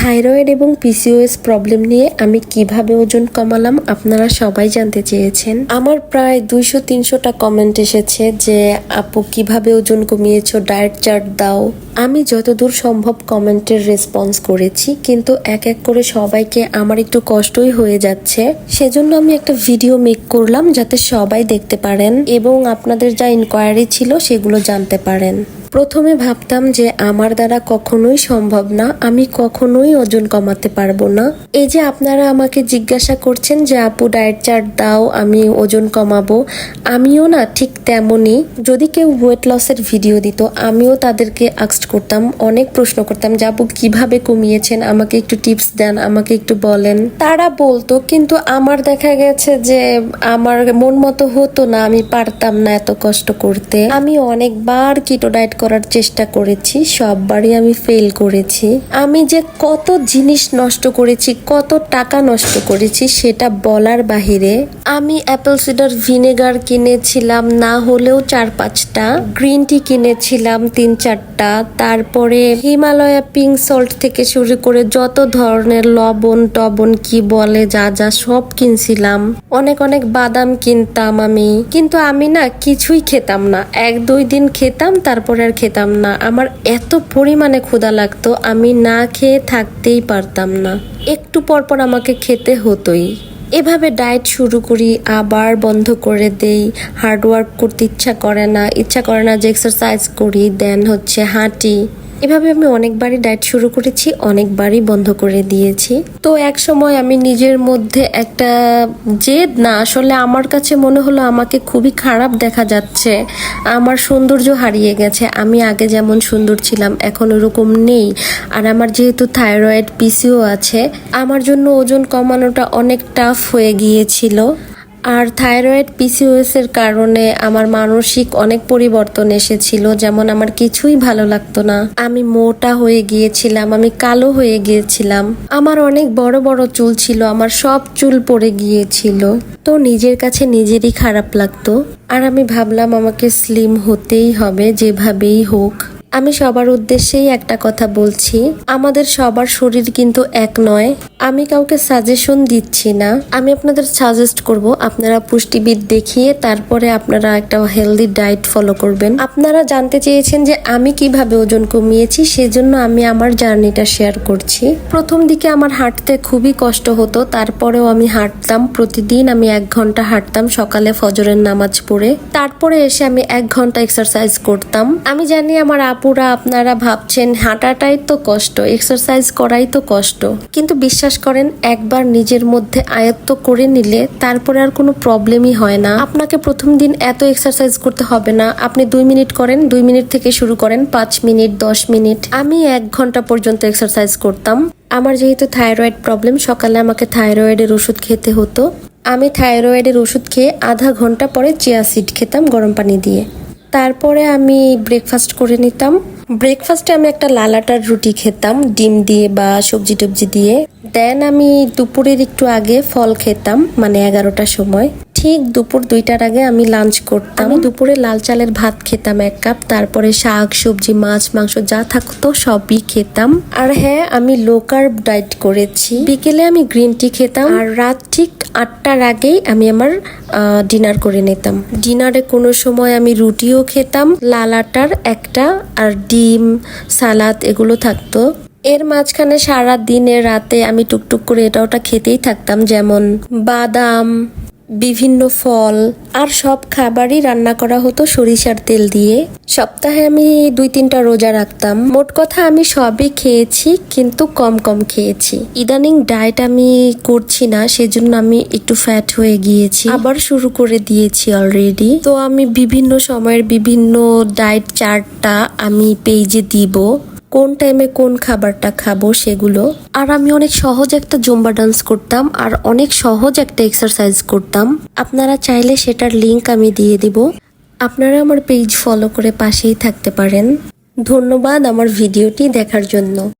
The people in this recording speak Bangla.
থাইরয়েড এবং পিসিওএস প্রবলেম নিয়ে আমি কীভাবে ওজন কমালাম আপনারা সবাই জানতে চেয়েছেন। আমার প্রায় দুইশো তিনশোটা কমেন্ট এসেছে যে, আপু, কীভাবে ওজন কমিয়েছ? ডায়েট চার্ট দাও। আমি যতদূর সম্ভব কমেন্টের রেসপন্স করেছি, কিন্তু এক এক করে সবাইকে আমার একটু কষ্টই হয়ে যাচ্ছে। সেজন্য আমি একটা ভিডিও মেক করলাম যাতে সবাই দেখতে পারেন এবং আপনাদের যা ইনকোয়ারি ছিল সেগুলো জানতে পারেন। প্রথমে ভাবতাম যে আমার দ্বারা কখনোই সম্ভব না, আমি কখনোই ওজন কমাতে পারব না। এই যে আপনারা আমাকে জিজ্ঞাসা করছেন যে, আপু ডায়েট চার্ট দাও, আমি ওজন কমাবো। আমিও না ঠিক তেমনই, যদি কেউ ওয়েট লসের ভিডিও দিত, আমিও তাদেরকে আক্সড করতাম, অনেক প্রশ্ন করতাম যে, আপু, কীভাবে কমিয়েছেন? আমাকে একটু টিপস দেন, আমাকে একটু বলেন। তারা বলতো, কিন্তু আমার দেখা গেছে যে, আমার মন মতো হতো না, আমি পারতাম না এত কষ্ট করতে। আমি অনেকবার কিটো ডায়েট করার চেষ্টা করেছি, সববারই আমি ফেল করেছি। আমি যে কত জিনিস নষ্ট করেছি, কত টাকা নষ্ট করেছি, সেটা বলার বাহিরে আমি অ্যাপেল সিডার ভিনেগার কিনেছিলাম, না হলেও চার পাঁচটা। গ্রিন টি কিনেছিলাম, তিন চারটা। তারপরে হিমালয়া পিঙ্ক সল্ট থেকে শুরু করে যত ধরনের লবণ টবণ কি বলে, যা যা সব কিনছিলাম। অনেক অনেক বাদাম কিনতাম আমি। কিন্তু আমি না কিছুই খেতাম না। এক দুই দিন খেতাম, তারপরে আর খেতাম না। আমার এত পরিমাণে ক্ষুধা লাগতো, আমি না খেয়ে থাকতেই পারতাম না। একটু পরপর পর আমাকে খেতে হতোই। এভাবে ডায়েট শুরু করি, আবার বন্ধ করে দেই। হার্ডওয়ার্ক করতে ইচ্ছা করে না, ইচ্ছা করে না যে এক্সারসাইজ করি দেন হচ্ছে হাঁটি। এভাবে আমি অনেকবারই ডায়েট শুরু করেছি, অনেকবারই বন্ধ করে দিয়েছি। তো এক সময় আমি নিজের মধ্যে একটা জেদ, না, আসলে আমার কাছে মনে হলো আমাকে খুবই খারাপ দেখা যাচ্ছে, আমার সৌন্দর্য হারিয়ে গেছে, আমি আগে যেমন সুন্দর ছিলাম, এখন ওরকম নেই, আর আমার যেহেতু থাইরয়েড পিসিও আছে, আমার জন্য ওজন কমানোটা অনেক টাফ হয়ে গিয়েছিল। আর থাইরয়েড পিসিওএস এর কারণে আমার মানসিক অনেক পরিবর্তন এসেছিল, যেমন আমার কিছুই ভালো লাগতো না। আমি মোটা হয়ে গিয়েছিলাম, আমি কালো হয়ে গিয়েছিলাম। আমার অনেক বড় বড় চুল ছিল, আমার সব চুল পড়ে গিয়েছিল। তো নিজের কাছে নিজেরই খারাপ লাগতো। আর আমি ভাবলাম আমাকে স্লিম হতেই হবে, যেভাবেই হোক। আমি সবার উদ্দেশ্যেই একটা কথা বলছি। আমাদের সবার শরীর কিন্তু এক নয়। আমি কাউকে সাজেশন দিচ্ছি না। আমি আপনাদের সাজেস্ট করব, আপনারা পুষ্টিবিদ দেখিয়ে তারপরে আপনারা একটা হেলদি ডায়েট ফলো করবেন। আপনারা জানতে চেয়েছেন যে আমি কীভাবে ওজন কমিয়েছি, সেজন্য আমি আমার জার্নিটা শেয়ার করছি। প্রথম দিকে আমার হাঁটতে খুবই কষ্ট হতো, তারপরেও আমি হাঁটতাম। প্রতিদিন আমি এক ঘণ্টা হাঁটতাম, সকালে ফজরের নামাজ পড়ে। তারপরে এসে আমি এক ঘণ্টা এক্সারসাইজ করতাম। আমি জানি আমার আপুরা আপনারা ভাবছেন, হাঁটাটাই তো কষ্ট এক্সারসাইজ করাই তো কষ্ট। কিন্তু বিশ্বাস করেন, একবার নিজের মধ্যে আয়ত্ত করে নিলে তারপরে আর কোনো প্রবলেমই হয় না। আপনাকে প্রথম দিন এত এক্সারসাইজ করতে হবে না। আপনি দুই মিনিট করেন, দুই মিনিট থেকে শুরু করেন, পাঁচ মিনিট, দশ মিনিট। আমি এক ঘণ্টা পর্যন্ত এক্সারসাইজ করতাম। আমার যেহেতু থাইরয়েড প্রবলেম, সকালে আমাকে থাইরয়েডের ওষুধ খেতে হতো। আমি থাইরয়েডের ওষুধ খেয়ে আধা ঘণ্টা পরে চিয়া সিড খেতাম গরম পানি দিয়ে। তারপরে আমি ব্রেকফাস্ট করে নিতাম। ব্রেকফাস্টে আমি একটা লালাটার রুটি খেতাম, ডিম দিয়ে বা সবজি টবজি দিয়ে। দেন আমি দুপুরের একটু আগে ফল খেতাম মানে এগারোটার সময়। ঠিক দুপুর দুইটার আগে আমি লাঞ্চ করতাম। আমি দুপুরে লাল চালের ভাত খেতাম এক কাপ তারপরে শাক সবজি মাছ মাংস যা থাকতো সবই খেতাম। আর হ্যাঁ আমি লো কার্ব ডায়েট করেছি। বিকেলে আমি গ্রিন টি খেতাম। আর রাত ঠিক আটটার আগেই আমি আমার ডিনার করে নিতাম। ডিনারে কোনো সময় আমি রুটিও খেতাম। লাল আটার একটা আর ডিম সালাদ এগুলো থাকতো। এর মাঝখানে সারা দিনে রাতে আমি টুকটুক করে এটা ওটা খেতেই থাকতাম। যেমন বাদাম বিভিন্ন ফল আর সব খাবারই রান্না করা হতো সরিষার তেল দিয়ে। সপ্তাহে আমি দুই তিনটা রোজা রাখতাম। মোট কথা আমি সবই খেয়েছি, কিন্তু কম কম খেয়েছি। ইদানিং ডায়েট আমি করছি না, সেজন্য আমি একটু ফ্যাট হয়ে গিয়েছি। আবার শুরু করে দিয়েছি অলরেডি তো আমি বিভিন্ন সময়ের বিভিন্ন ডায়েট চার্টটা আমি পেজে দিব। কোন টাইমে কোন খাবারটা খাব সেগুলো। আর আমি অনেক সহজ একটা জুম্বা ডান্স করতাম আর অনেক সহজ একটা এক্সারসাইজ করতাম। আপনারা চাইলে সেটার লিংক আমি দিয়ে দিব। আপনারা আমার পেজ ফলো করে পাশেই থাকতে পারেন। ধন্যবাদ আমার ভিডিওটি দেখার জন্য।